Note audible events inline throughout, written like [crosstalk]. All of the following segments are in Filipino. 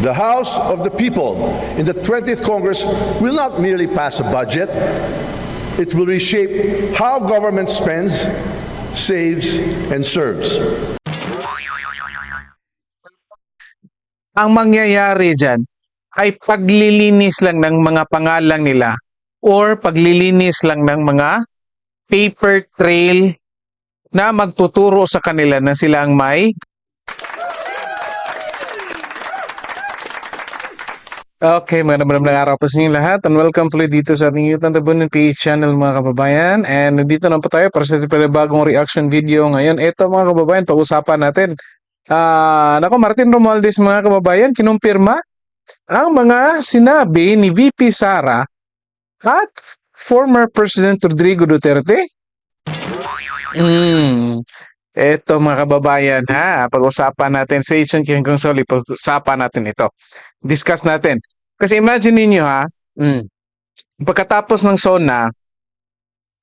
The House of the People in the 20th Congress will not merely pass a budget, it will reshape how government spends, saves, and serves. ang mangyayari dyan ay paglilinis lang ng mga pangalang nila or paglilinis lang ng mga paper trail na magtuturo sa kanila na sila ang may Okay, magandang araw po sa inyo lahat and welcome tuloy dito sa ating YouTube Tabunan PH channel mga kababayan and nandito na po tayo para sa ating bagong reaction video ngayon. Ito mga kababayan, pag-usapan natin Ah, nako Martin Romualdez mga kababayan, kinumpirma ang mga sinabi ni VP Sara at former President Rodrigo Duterte. Hmm. Ito mga kababayan ha, pag-usapan natin sa Asian King Consoli, pag-usapan natin ito. Discuss natin. Kasi imagine niyo ha, mm, pagkatapos ng SONA,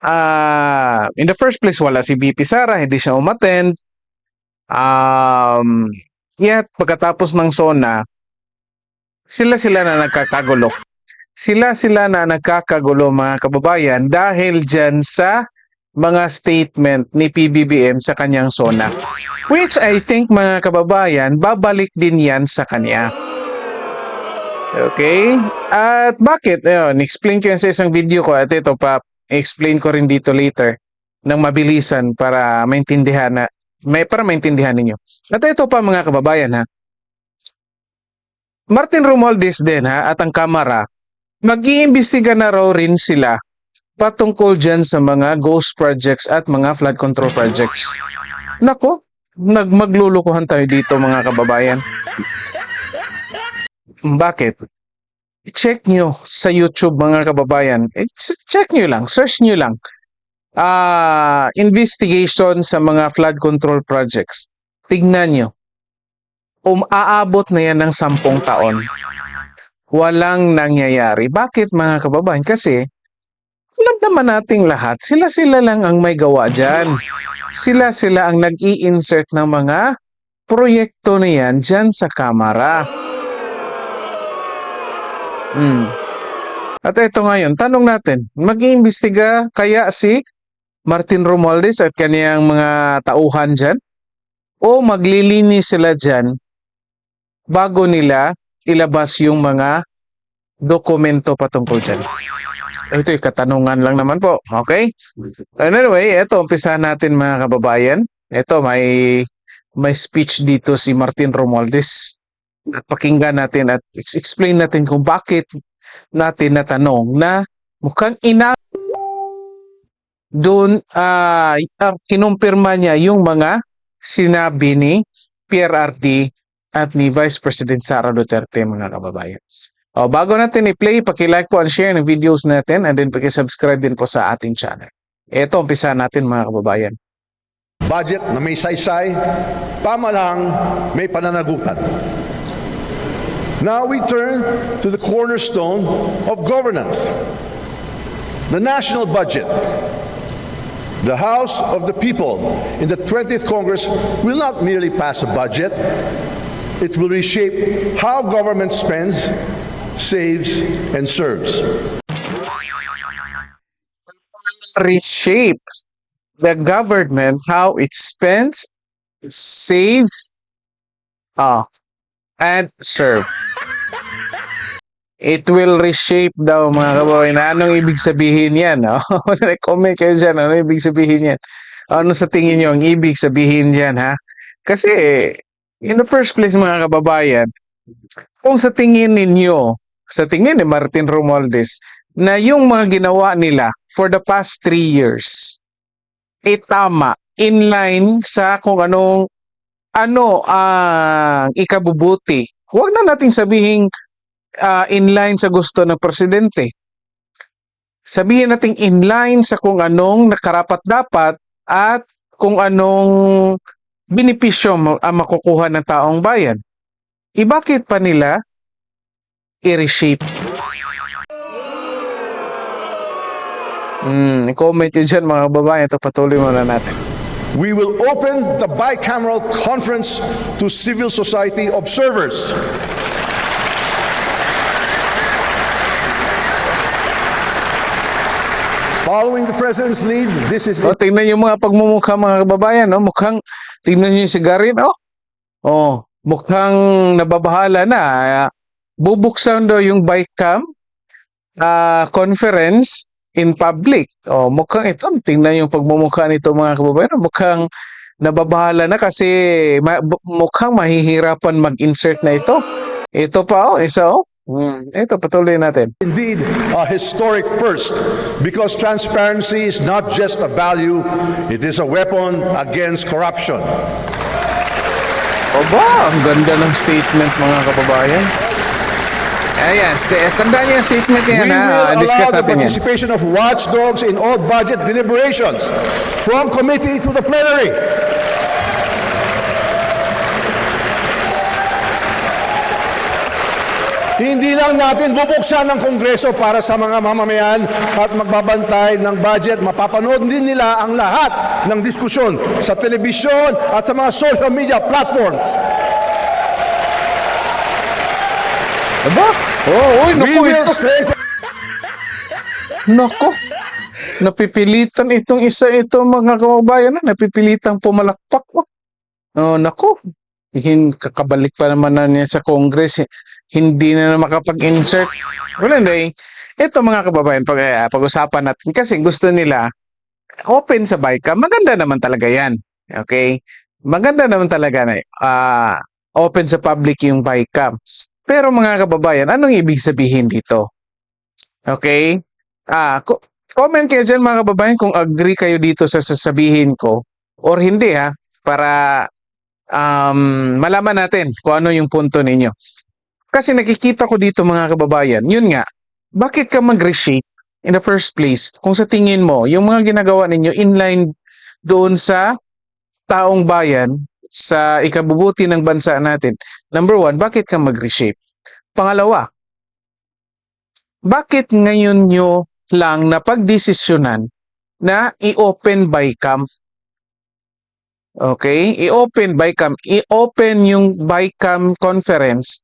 ah, in the first place wala si VP Sara, hindi siya umattend, Um, yet, pagkatapos ng SONA, sila-sila na nagkakagulo. Sila-sila na nagkakagulo mga kababayan dahil dyan sa mga statement ni PBBM sa kanyang SONA. Which I think mga kababayan, babalik din yan sa kanya. Okay? At bakit? Ayun, explain ko yan sa isang video ko at ito pa, explain ko rin dito later ng mabilisan para maintindihan na may para maintindihan ninyo. At ito pa mga kababayan ha. Martin Romualdez din ha at ang Kamara mag-iimbestiga na raw rin sila patungkol dyan sa mga ghost projects at mga flood control projects. Nako, nagmaglulukuhan tayo dito mga kababayan. Bakit? Check nyo sa YouTube mga kababayan. Eh, check nyo lang, search nyo lang ah investigation sa mga flood control projects. Tignan nyo. Um, aabot na yan ng sampung taon. Walang nangyayari. Bakit mga kababayan? Kasi alam naman nating lahat, sila-sila lang ang may gawa dyan. Sila-sila ang nag-i-insert ng mga proyekto na yan dyan sa kamera. Hmm. At ito ngayon, tanong natin, mag-iimbestiga kaya si Martin Romualdez at kaniyang mga tauhan dyan? O maglilinis sila dyan bago nila ilabas yung mga dokumento patungkol dyan? Ito katanungan lang naman po. Okay? Anyway, ito, umpisahan natin mga kababayan. Ito, may, may speech dito si Martin Romualdez. At pakinggan natin at ex- explain natin kung bakit natin natanong na mukhang ina doon uh, kinumpirma niya yung mga sinabi ni PRRD at ni Vice President Sara Duterte mga kababayan. O, bago natin i-play, paki-like po and share ng videos natin and then paki-subscribe din po sa ating channel. Ito, umpisa natin mga kababayan. Budget na may saysay, pamalang may pananagutan. Now we turn to the cornerstone of governance, the national budget. The House of the People in the 20th Congress will not merely pass a budget, it will reshape how government spends, saves, and serves. reshape the government how it spends, saves, uh, and serve. It will reshape daw mga kababayan. Anong ibig sabihin yan? Oh? [laughs] Comment kayo dyan. Ano ibig sabihin yan? Ano sa tingin nyo ang ibig sabihin yan ha? Kasi in the first place mga kababayan, kung sa tingin ninyo, sa tingin ni Martin Romualdez, na yung mga ginawa nila for the past three years, eh tama, in line sa kung anong ano ang ikabubuti. Huwag na nating sabihin uh, in line sa gusto ng presidente. Sabihin natin in line sa kung anong nakarapat-dapat at kung anong benepisyo ang makukuha ng taong bayan. E bakit pa nila i-reshape. Mm, comment nyo dyan mga babae. Ito patuloy muna natin. We will open the bicameral conference to civil society observers. Following the President's lead, this is... O, tingnan yung mga pagmumukha mga kababayan. No? Mukhang, tingnan nyo yung sigarin. Oh, oh mukhang nababahala na. Ah. Bubuksan daw yung bike cam ah, conference in public. Oh, mukhang ito, tingnan yung pagmumukha nito mga kababayan. Mukhang nababahala na kasi ma- mukhang mahihirapan mag-insert na ito. Ito pa, oh, isa, oh. Hmm, ito, patuloy natin. indeed a historic first because transparency is not just a value, it is a weapon against corruption. Aba, ang ganda ng statement mga kababayan. Ayan, st- tandaan niyo yung statement niya We na will discuss allow the natin yan. participation of watchdogs in all budget deliberations from committee to the plenary. Hindi lang natin bubuksan ng Kongreso para sa mga mamamayan at magbabantay ng budget. Mapapanood din nila ang lahat ng diskusyon sa telebisyon at sa mga social media platforms. Aba, oh, uy, naku, ito. Naku, napipilitan itong isa ito mga kababayan na napipilitang pumalakpak. Oh, naku, hin kakabalik pa naman na niya sa Congress, hindi na na makapag-insert. Wala na eh. Ito mga kababayan, pag, ah, pag-usapan natin kasi gusto nila open sa BICAM. Maganda naman talaga yan. Okay? Maganda naman talaga na ah, open sa public yung BICAM. Pero mga kababayan, anong ibig sabihin dito? Okay? Ah, comment kayo dyan mga kababayan kung agree kayo dito sa sasabihin ko or hindi ha para um, malaman natin kung ano yung punto ninyo. Kasi nakikita ko dito mga kababayan, yun nga, bakit ka mag-reshape in the first place kung sa tingin mo yung mga ginagawa ninyo inline doon sa taong bayan sa ikabubuti ng bansa natin. Number one, bakit ka mag-reshape? Pangalawa, bakit ngayon nyo lang napagdesisyonan na i-open by cam? Okay? I-open by cam. I-open yung by cam conference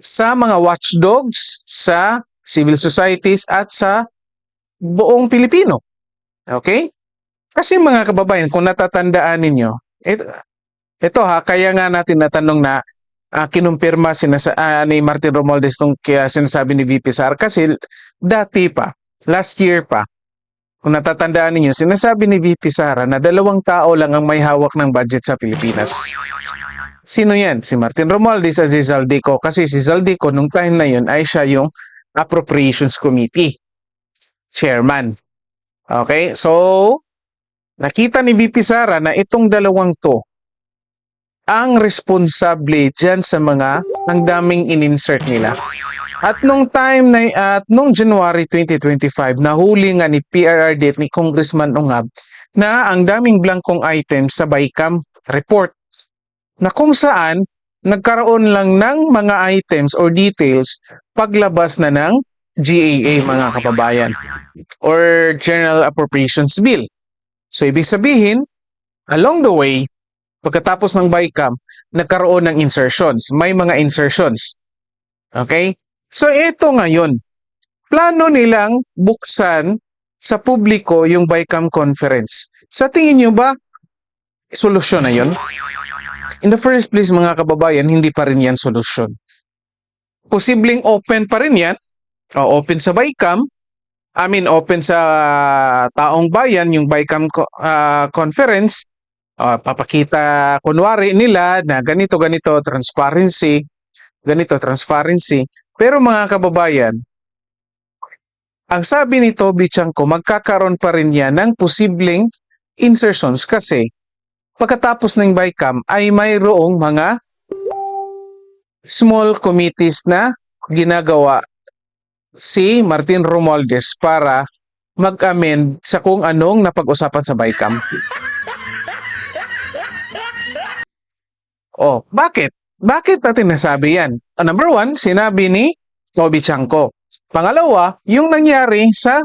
sa mga watchdogs, sa civil societies at sa buong Pilipino. Okay? Kasi mga kababayan, kung natatandaan ninyo, ito, ito ha, kaya nga natin natanong na uh, kinumpirma sinasa, ah, ni Martin Romualdez nung kaya sinasabi ni VP Sar kasi dati pa, last year pa, kung natatandaan ninyo, sinasabi ni VP Sara na dalawang tao lang ang may hawak ng budget sa Pilipinas. Sino yan? Si Martin Romualdez at si Zaldico. Kasi si Zaldico nung time na yun ay siya yung Appropriations Committee Chairman. Okay? So, nakita ni VP Sara na itong dalawang to ang responsable dyan sa mga ang daming in-insert nila. At nung time na at nung January 2025 nahuli nga ni PRRD at ni Congressman Ungab na ang daming blankong items sa BICAM report na kung saan nagkaroon lang ng mga items or details paglabas na ng GAA mga kababayan or General Appropriations Bill. So ibig sabihin, along the way, pagkatapos ng BICAM, nagkaroon ng insertions. May mga insertions. Okay? So ito ngayon, plano nilang buksan sa publiko yung BICAM conference. Sa tingin nyo ba, solusyon na yun? In the first place mga kababayan, hindi pa rin yan solusyon. Posibleng open pa rin yan, o open sa BICAM, I mean open sa taong bayan, yung BICAM co- ah, conference, Ah, papakita kunwari nila na ganito ganito transparency, ganito transparency. Pero mga kababayan, ang sabi ni Toby Chanko, magkakaroon pa rin yan ng posibleng insertions kasi pagkatapos ng BICAM ay mayroong mga small committees na ginagawa si Martin Romualdez para mag-amend sa kung anong napag-usapan sa BICAM. Oh, bakit? Bakit natin nasabi yan? Ah, number one, sinabi ni Toby Chanko. Pangalawa, yung nangyari sa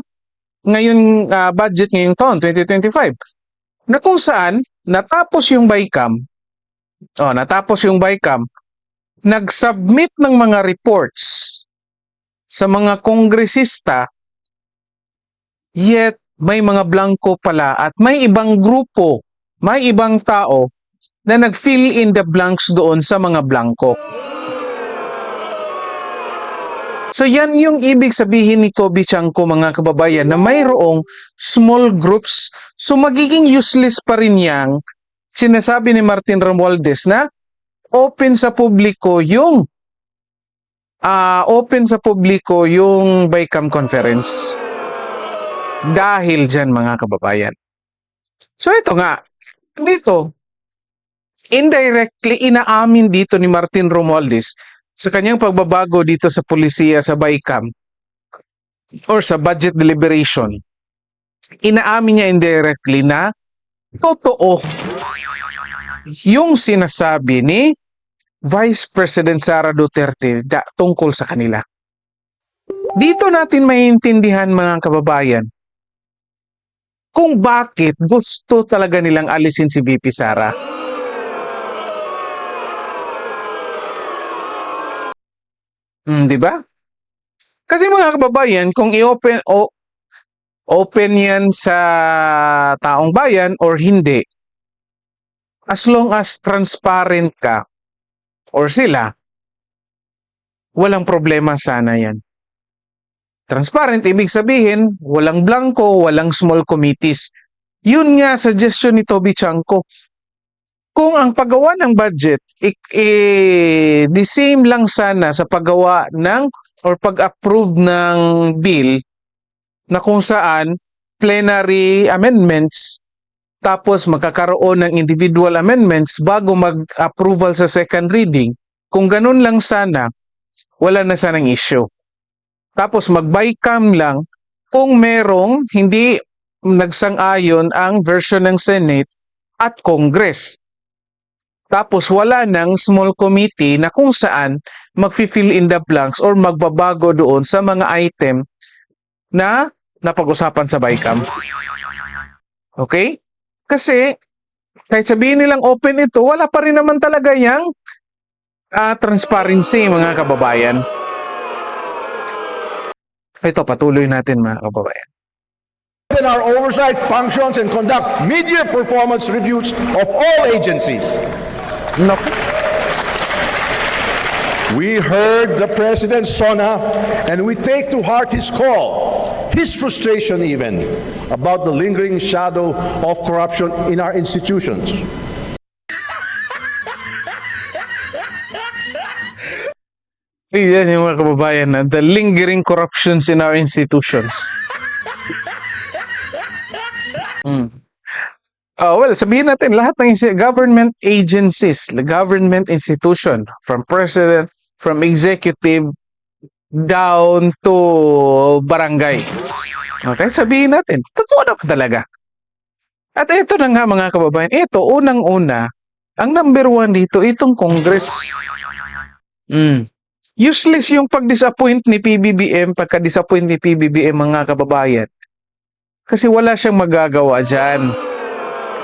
ngayon ah, budget ngayong taon, 2025, na kung saan natapos yung BICAM, oh, natapos yung BICAM, nag-submit ng mga reports sa mga kongresista Yet, may mga blanco pala at may ibang grupo, may ibang tao na nag-fill in the blanks doon sa mga blanco. So yan yung ibig sabihin ni Kobe Chanko mga kababayan na mayroong small groups. So magiging useless pa rin yang sinasabi ni Martin Romualdez na open sa publiko yung ah open sa publiko yung BICAM conference. Dahil dyan mga kababayan. So ito nga, dito, indirectly inaamin dito ni Martin Romualdez sa kanyang pagbabago dito sa polisiya sa BICAM or sa budget deliberation, inaamin niya indirectly na totoo yung sinasabi ni Vice President Sara Duterte da, tungkol sa kanila. Dito natin maiintindihan mga kababayan kung bakit gusto talaga nilang alisin si VP Sara. Hmm, di ba? Kasi mga kababayan, kung i-open o open yan sa taong bayan or hindi, as long as transparent ka or sila, walang problema sana yan. Transparent, ibig sabihin, walang blanco, walang small committees. Yun nga suggestion ni Toby Chanko. Kung ang paggawa ng budget, eh, the same lang sana sa paggawa ng or pag-approve ng bill na kung saan plenary amendments tapos magkakaroon ng individual amendments bago mag-approval sa second reading. Kung ganun lang sana, wala na sanang issue. Tapos mag-bycam lang kung merong hindi nagsang-ayon ang version ng Senate at Congress. Tapos wala ng small committee na kung saan mag-fill in the blanks or magbabago doon sa mga item na napag-usapan sa BICAM. Okay? Kasi kahit sabihin nilang open ito, wala pa rin naman talaga yung ah, transparency mga kababayan. Ito, patuloy natin mga kababayan. in our oversight functions and conduct mid-year performance reviews of all agencies. Naku. We heard the President Sona and we take to heart his call, his frustration even, about the lingering shadow of corruption in our institutions. Yan yung mga kababayan na the lingering corruptions in our institutions. Mm. Oh, well, sabihin natin lahat ng government agencies, government institution, from president, from executive, down to barangays. Okay, sabihin natin, totoo naman talaga. At ito na nga mga kababayan, ito, unang-una, ang number one dito, itong Congress. Mm. Useless yung pag-disappoint ni PBBM, pagka-disappoint ni PBBM mga kababayan. Kasi wala siyang magagawa dyan.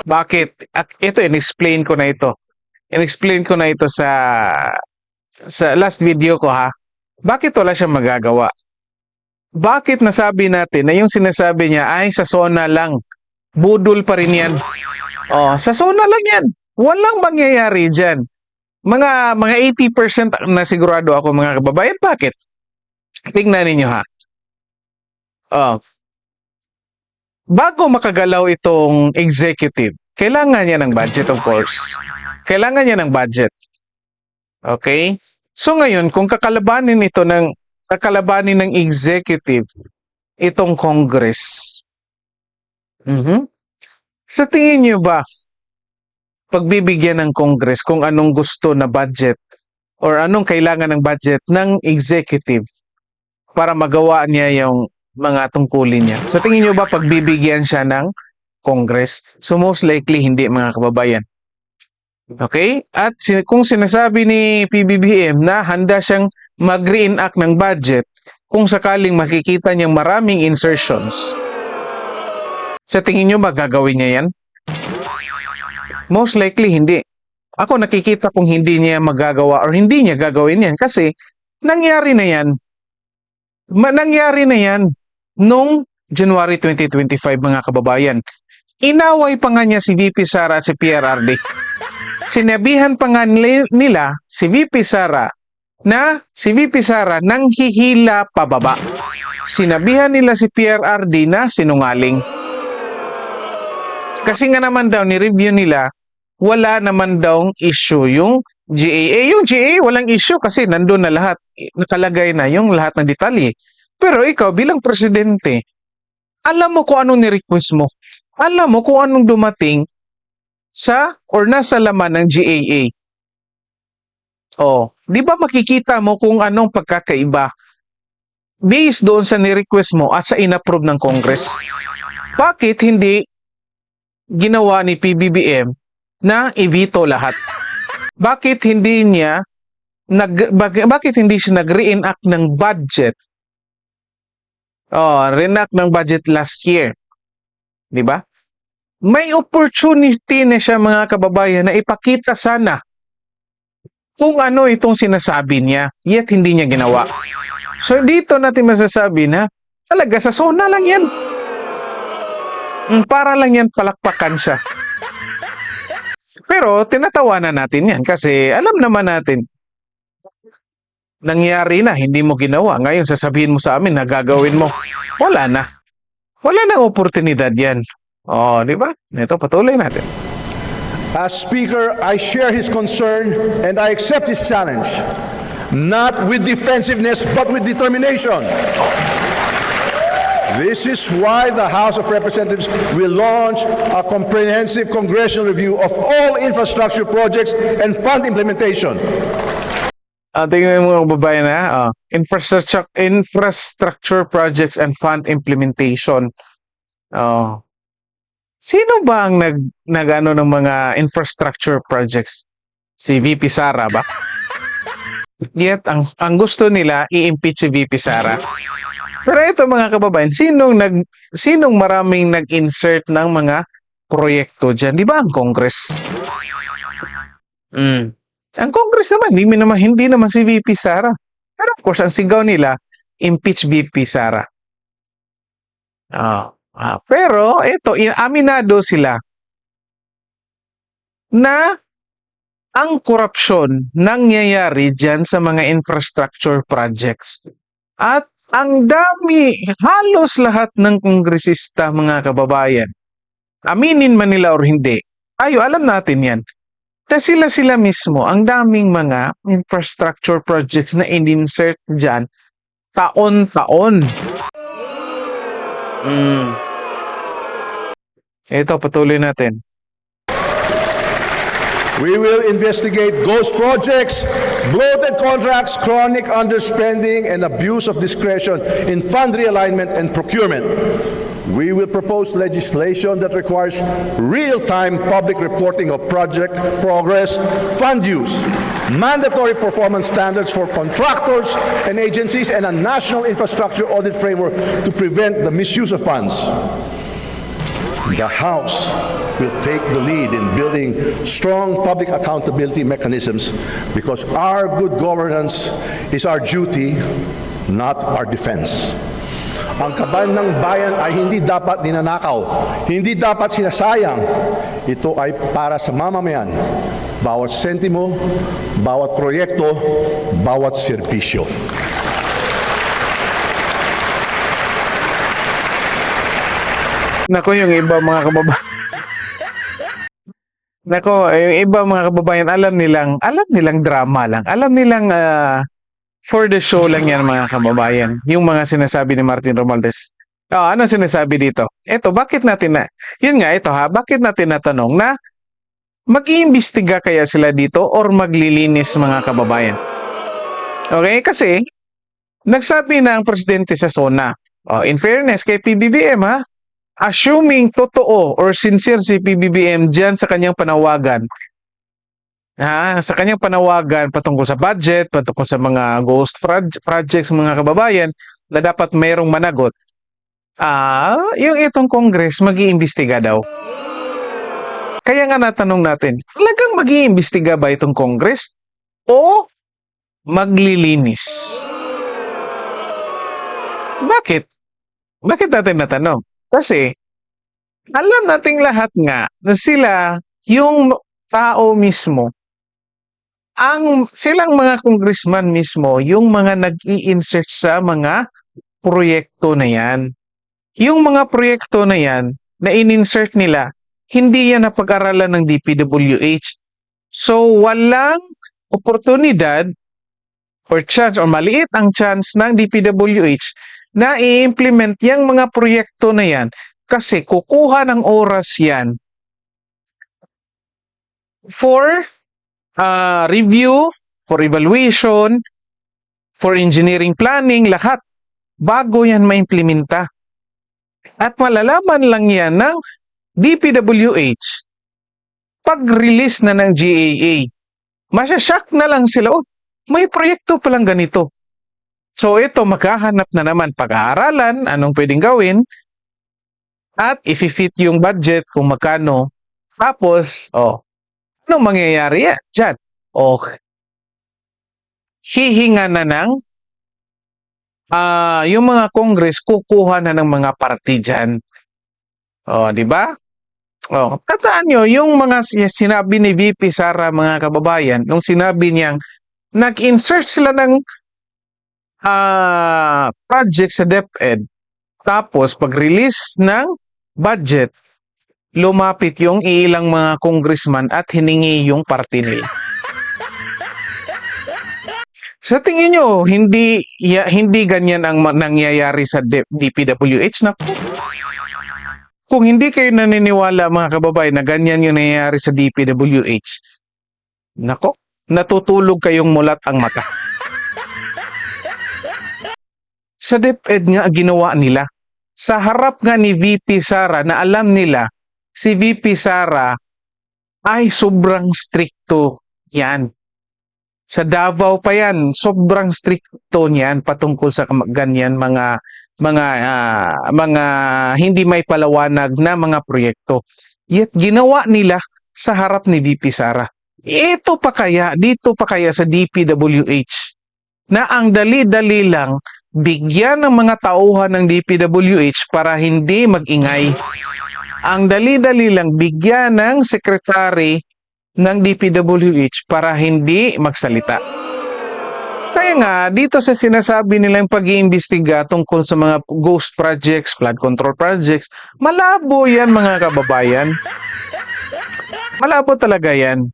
Bakit? Ito, in-explain ko na ito. In-explain ko na ito sa sa last video ko ha. Bakit wala siyang magagawa? Bakit nasabi natin na yung sinasabi niya ay sa SONA lang? Budol pa rin yan. Oh, sa SONA lang yan. Walang mangyayari dyan. Mga mga 80% na sigurado ako mga kababayan. Bakit? Tingnan ninyo ha. Oh. Bago makagalaw itong executive, kailangan niya ng budget of course. Kailangan niya ng budget. Okay? So ngayon, kung kakalabanin ito ng kakalabanin ng executive itong Congress. Mhm. Sa tingin niyo ba pagbibigyan ng Congress kung anong gusto na budget or anong kailangan ng budget ng executive para magawa niya yung mga tungkulin niya. Sa tingin niyo ba pagbibigyan siya ng Congress? So most likely hindi mga kababayan. Okay? At kung sinasabi ni PBBM na handa siyang mag-reenact ng budget kung sakaling makikita niyang maraming insertions, sa tingin niyo ba gagawin niya yan? Most likely hindi. Ako nakikita kung hindi niya magagawa or hindi niya gagawin yan kasi nangyari na yan. Ma- nangyari na yan nung January 2025 mga kababayan. Inaway pa nga niya si VP Sara at si PRRD. Sinabihan pa nga nila si VP Sara na si VP Sara nang hihila pababa. Sinabihan nila si PRRD na sinungaling. Kasi nga naman daw ni-review nila, wala naman daw issue yung GAA. Yung GAA walang issue kasi nandun na lahat. Nakalagay na yung lahat ng detalye. Pero ikaw bilang presidente, alam mo kung anong ni-request mo. Alam mo kung anong dumating sa or nasa laman ng GAA. Oh, di ba makikita mo kung anong pagkakaiba based doon sa ni-request mo at sa inapprove ng Congress? Bakit hindi ginawa ni PBBM na i-veto lahat? Bakit hindi niya nag bak- bakit hindi siya nag-reenact ng budget? Oh, reenact ng budget last year. 'Di ba? May opportunity na siya mga kababayan na ipakita sana kung ano itong sinasabi niya, yet hindi niya ginawa. So dito natin masasabi na talaga sa zona lang yan. Mm, Para lang yan palakpakan siya. Pero tinatawanan natin yan kasi alam naman natin nangyari na, hindi mo ginawa. Ngayon sasabihin mo sa amin na gagawin mo. Wala na. Wala nang oportunidad yan. Oh, di ba? Ito, patuloy natin. As Speaker, I share his concern and I accept his challenge, not with defensiveness, but with determination. This is why the House of Representatives will launch a comprehensive congressional review of all infrastructure projects and fund implementation. Ah, tingnan mo mga babae na, ah, infrastructure infrastructure projects and fund implementation. Oh. Sino ba ang nag nagano ng mga infrastructure projects? Si VP Sara ba? Yet ang ang gusto nila i-impeach si VP Sara. Pero ito mga kababayan, sinong nag sinong maraming nag-insert ng mga proyekto diyan? Di ba ang Congress? Mm. Ang Congress naman, hindi naman, hindi naman si VP Sara. Pero of course, ang sigaw nila, impeach VP Sara. Ah, ah, pero ito, in- aminado sila na ang korupsyon nangyayari dyan sa mga infrastructure projects. At ang dami, halos lahat ng kongresista, mga kababayan, aminin man nila or hindi, tayo alam natin yan, na sila-sila mismo, ang daming mga infrastructure projects na in-insert dyan, taon-taon. Mm. Ito, patuloy natin. We will investigate ghost projects, bloated contracts, chronic underspending, and abuse of discretion in fund realignment and procurement. We will propose legislation that requires real-time public reporting of project progress, fund use, mandatory performance standards for contractors and agencies, and a national infrastructure audit framework to prevent the misuse of funds. The House will take the lead in building strong public accountability mechanisms because our good governance is our duty, not our defense. Ang kaban ng bayan ay hindi dapat ninanakaw, hindi dapat sinasayang. Ito ay para sa mamamayan. Bawat sentimo, bawat proyekto, bawat serbisyo. Nako, yung iba mga kababayan. Nako, yung iba mga kababayan, alam nilang, alam nilang drama lang. Alam nilang ah, for the show lang yan mga kababayan. Yung mga sinasabi ni Martin Romualdez. Oh, ano sinasabi dito? Ito, bakit natin na, yun nga, ito ha, bakit natin natanong na mag-iimbestiga kaya sila dito or maglilinis mga kababayan? Okay, kasi nagsabi na ang presidente sa SONA. Oh, in fairness kay PBBM ha, assuming totoo or sincere si PBBM dyan sa kanyang panawagan, ha, sa kanyang panawagan patungkol sa budget, patungkol sa mga ghost proj- projects mga kababayan na dapat mayroong managot, ah, yung itong Congress mag-iimbestiga daw. Kaya nga natanong natin, talagang mag-iimbestiga ba itong Congress o maglilinis? Bakit? Bakit natin natanong? Kasi, alam nating lahat nga na sila, yung tao mismo, ang silang mga congressman mismo, yung mga nag-i-insert sa mga proyekto na yan. Yung mga proyekto na yan, na in-insert nila, hindi yan napag-aralan ng DPWH. So, walang oportunidad or chance or maliit ang chance ng DPWH na i-implement yung mga proyekto na yan kasi kukuha ng oras yan for uh, review, for evaluation, for engineering planning, lahat bago yan maimplementa. At malalaman lang yan ng DPWH pag-release na ng GAA. Masashock na lang sila, oh, may proyekto palang ganito. So ito, maghahanap na naman pag-aaralan, anong pwedeng gawin, at if-fit yung budget kung magkano. Tapos, oh, anong mangyayari yan? Diyan. Okay. Hihinga na ng ah yung mga Congress kukuha na ng mga party dyan. Oh, di ba? Oh, tataan nyo, yung mga si- sinabi ni VP Sara mga kababayan, nung sinabi niyang nag-insert sila ng ah project sa DepEd, tapos pag-release ng budget, lumapit yung ilang mga congressman at hiningi yung party nila. Sa tingin nyo, hindi ya, hindi ganyan ang nangyayari sa DPWH na kung hindi kayo naniniwala mga kababayan na ganyan yung nangyayari sa DPWH, nako, natutulog kayong mulat ang mata. Sa DepEd nga ginawa nila. Sa harap nga ni VP Sara na alam nila si VP Sara ay sobrang stricto yan. Sa Davao pa yan, sobrang stricto niyan patungkol sa ganyan mga mga ah, mga hindi may palawanag na mga proyekto. Yet ginawa nila sa harap ni VP Sara. Ito pa kaya, dito pa kaya sa DPWH na ang dali-dali lang bigyan ng mga tauhan ng DPWH para hindi magingay. Ang dali-dali lang bigyan ng sekretary ng DPWH para hindi magsalita. Kaya nga, dito sa sinasabi nilang pag-iimbestiga tungkol sa mga ghost projects, flood control projects, malabo yan mga kababayan. Malabo talaga yan.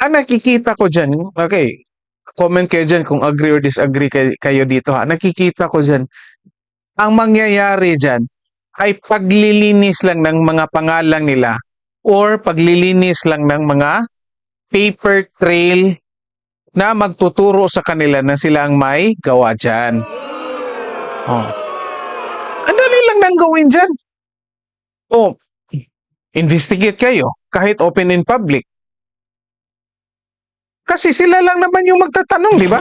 Ang nakikita ko dyan, okay, comment kayo dyan kung agree or disagree kay- kayo dito ha. Nakikita ko dyan, ang mangyayari dyan ay paglilinis lang ng mga pangalan nila or paglilinis lang ng mga paper trail na magtuturo sa kanila na sila ang may gawa dyan. Oh. Ang dali lang nang gawin dyan. Oh, investigate kayo kahit open in public. Kasi sila lang naman yung magtatanong, di ba?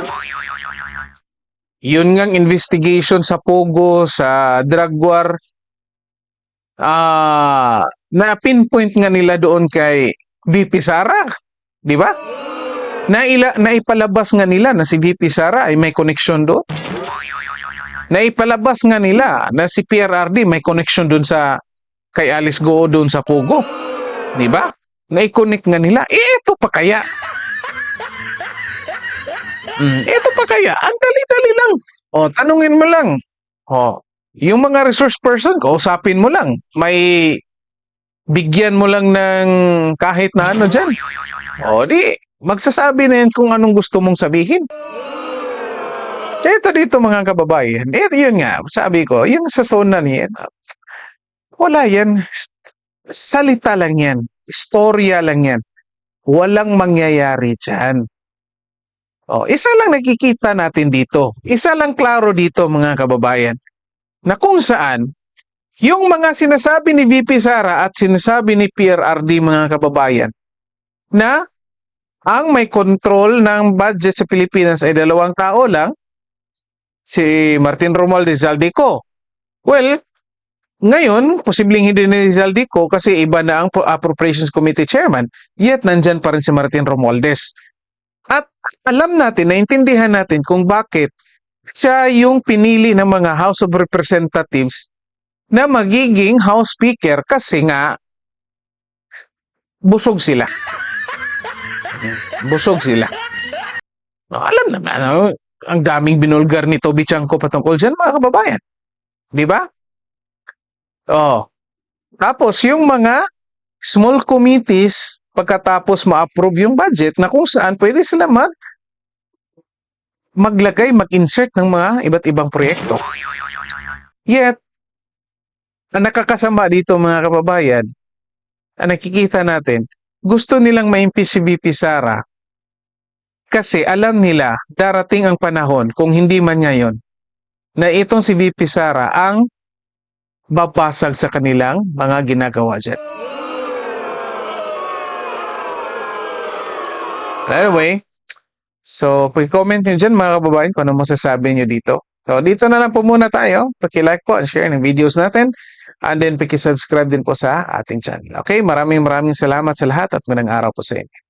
Yun ngang investigation sa Pogo, sa drug war, ah, na pinpoint nga nila doon kay VP Sara, di ba? Na, ila, na ipalabas nga nila na si VP Sara ay may connection doon. Na ipalabas nga nila na si PRRD may connection doon sa kay Alice Goo doon sa Pogo. Di ba? Na i-connect nga nila. Eh, ito pa kaya. Mm, ito pa kaya. Ang dali-dali lang. O, tanungin mo lang. O, yung mga resource person, kausapin mo lang. May bigyan mo lang ng kahit na ano dyan. O, di, magsasabi na yan kung anong gusto mong sabihin. Ito dito mga kababayan. Ito yun nga, sabi ko, yung sa zona niyan, wala yan. Salita lang yan. Istorya lang yan. Walang mangyayari dyan. Oh, isa lang nakikita natin dito. Isa lang klaro dito mga kababayan. Na kung saan yung mga sinasabi ni VP Sara at sinasabi ni PRRD mga kababayan na ang may control ng budget sa Pilipinas ay dalawang tao lang, si Martin Romualdez Zaldico. Well, ngayon, posibleng hindi ni Zaldico kasi iba na ang Appropriations Committee Chairman, yet nandyan pa rin si Martin Romualdez. At alam natin, naintindihan natin kung bakit siya yung pinili ng mga House of Representatives na magiging House Speaker kasi nga busog sila. Busog sila. No, alam naman, ano, ang daming binulgar ni Toby Chanko patungkol dyan, mga kababayan. Di ba? Oh. Tapos, yung mga small committees, pagkatapos ma-approve yung budget, na kung saan pwede sila mag maglagay, mag-insert ng mga iba't ibang proyekto. Yet, ang nakakasama dito mga kababayan, ang nakikita natin, gusto nilang maimpi si VP Sara kasi alam nila darating ang panahon, kung hindi man ngayon, na itong si VP Sara ang babasag sa kanilang mga ginagawa dyan. Anyway, so pag-comment nyo dyan mga kababayan kung ano masasabi nyo dito. So dito na lang po muna tayo. Paki-like po and share ng videos natin. And then paki-subscribe din po sa ating channel. Okay, maraming maraming salamat sa lahat at magandang araw po sa inyo.